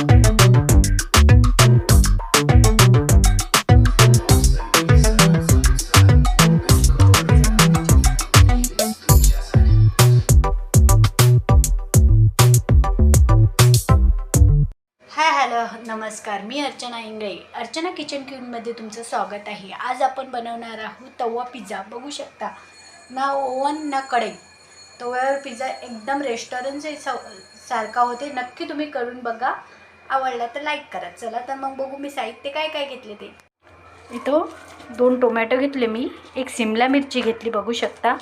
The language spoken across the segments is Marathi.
हाय हॅलो नमस्कार. मी अर्चना इंगळे. अर्चना किचन क्यूनमध्ये तुमचं स्वागत आहे. आज आपण बनवणार आहोत तवा पिझ्झा. बघू शकता ना ओवन ना कढई. तव्यावर पिझ्झा एकदम रेस्टॉरंटच्या सारखा होते. नक्की तुम्ही करून बघा. आवडला तर लाईक करा. चला तर मग बघू मी साहित्य काय काय घेतले ते. इथं दोन टोमॅटो घेतले मी. एक सिमला मिरची घेतली बघू शकता.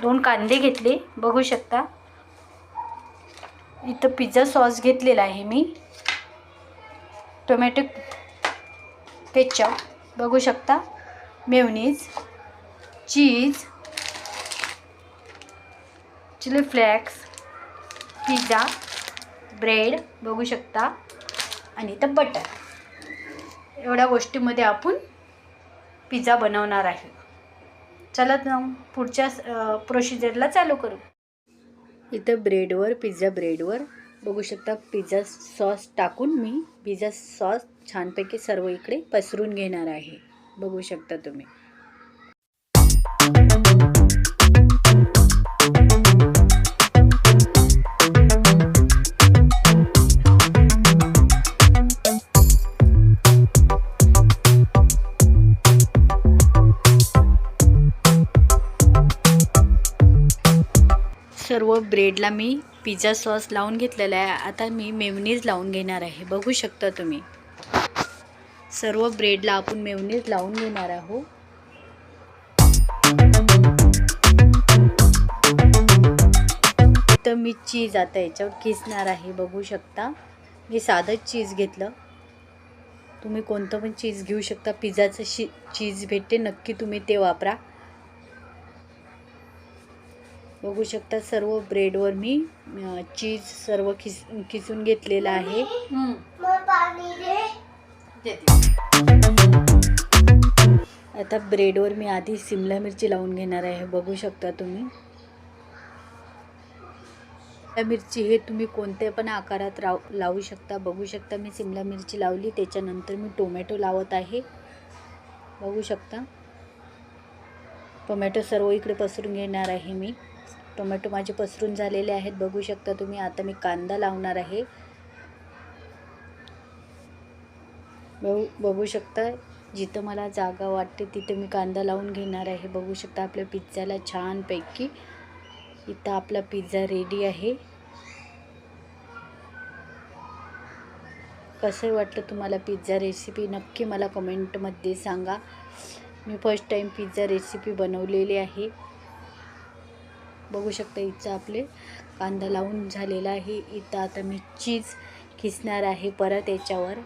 दोन कांदे घेतले बघू शकता. इथं पिझ्झा सॉस घेतलेला आहे मी. टोमॅटो केचप बघू शकता. Mayonnaise cheese chilli flakes pizza bread बघू शकता. आणि इथं बटर. एवढ्या गोष्टीमध्ये आपण पिझ्झा बनवणार आहे. चला तर मग पुढच्या प्रोसिजरला चालू करू. इथं ब्रेडवर पिझ्झा ब्रेडवर बघू शकता पिझ्झा सॉस टाकून मी पिझ्झा सॉस छानपैकी सर्व इकडे पसरून घेणार आहे. बघू शकता तुम्ही. सर्व ब्रेडला मी पिझ्झा सॉस लावून घेतलेला आहे. आता मी मेवनीज लावून घेणार आहे. बघू शकता तुम्ही. सर्व ब्रेडला आपण मेवनीज लावून घेणार आहोत. तर मी चीज आता याच्यावर किसणार आहे. बघू शकता. मी साधंच चीज घेतलं. तुम्ही कोणतं पण चीज घेऊ शकता. पिझ्झाचं शी चीज भेटते. नक्की तुम्ही ते वापरा. बघू शकता सर्व ब्रेडवर मी चीज सर्व किस किसून घेतलेलं आहे. आता ब्रेडवर मी आधी सिमला मिरची लावून घेणार आहे. बघू शकता तुम्ही. सिमला मिरची हे तुम्ही कोणत्या पण आकारात राव लावू शकता. बघू शकता मी सिमला मिरची लावली. त्याच्यानंतर मी टोमॅटो लावत आहे. बघू शकता. टोमॅटो सर्व इकडे पसरून घेणार आहे मी. टोमॅटो माझे पसरून झालेले आहेत. बघू शकता तुम्ही आता मी कांदा लावणार आहे. बघू बघू शकता जिथं मला जागा वाटते तिथं मी कांदा लावून घेणार आहे. बघू शकता आपल्या पिझ्झाला छानपैकी इथं आपला पिझ्झा रेडी आहे. कसं वाटलं तुम्हाला पिझ्झा रेसिपी नक्की मला कमेंटमध्ये सांगा. मी फर्स्ट टाईम पिझ्झा रेसिपी बनवलेली आहे. बघू शकता इथं आपले कांदा लावून झालेला आहे. इथं आता मी चीज खिसणार आहे परत याच्यावर.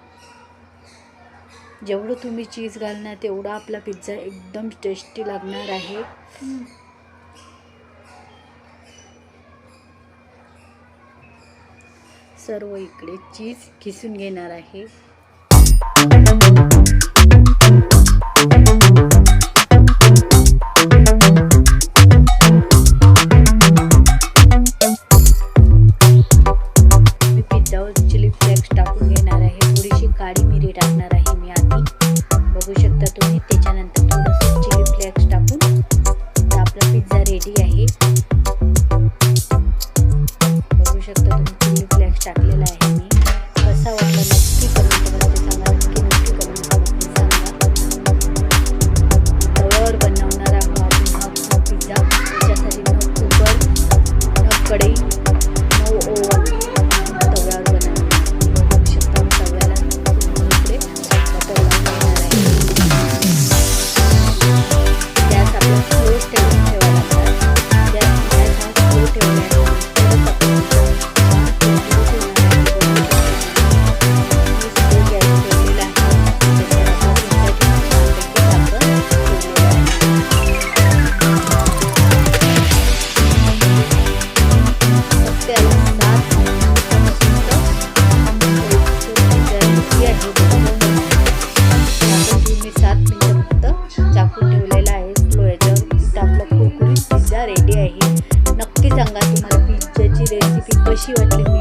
जेवढं तुम्ही चीज घालणार तेवढा आपला पिझ्झा एकदम टेस्टी लागणार आहे. सर्व इकडे चीज खिसून घेणार आहे. शकता तुम्ही. त्याच्यानंतर थोडंसं चिली फ्लेक्स टाकून आपला पिझ्झा रेडी आहे. बघू शकता तुम्ही चिली फ्लेक्स टाकलेला आहे मी. you at least.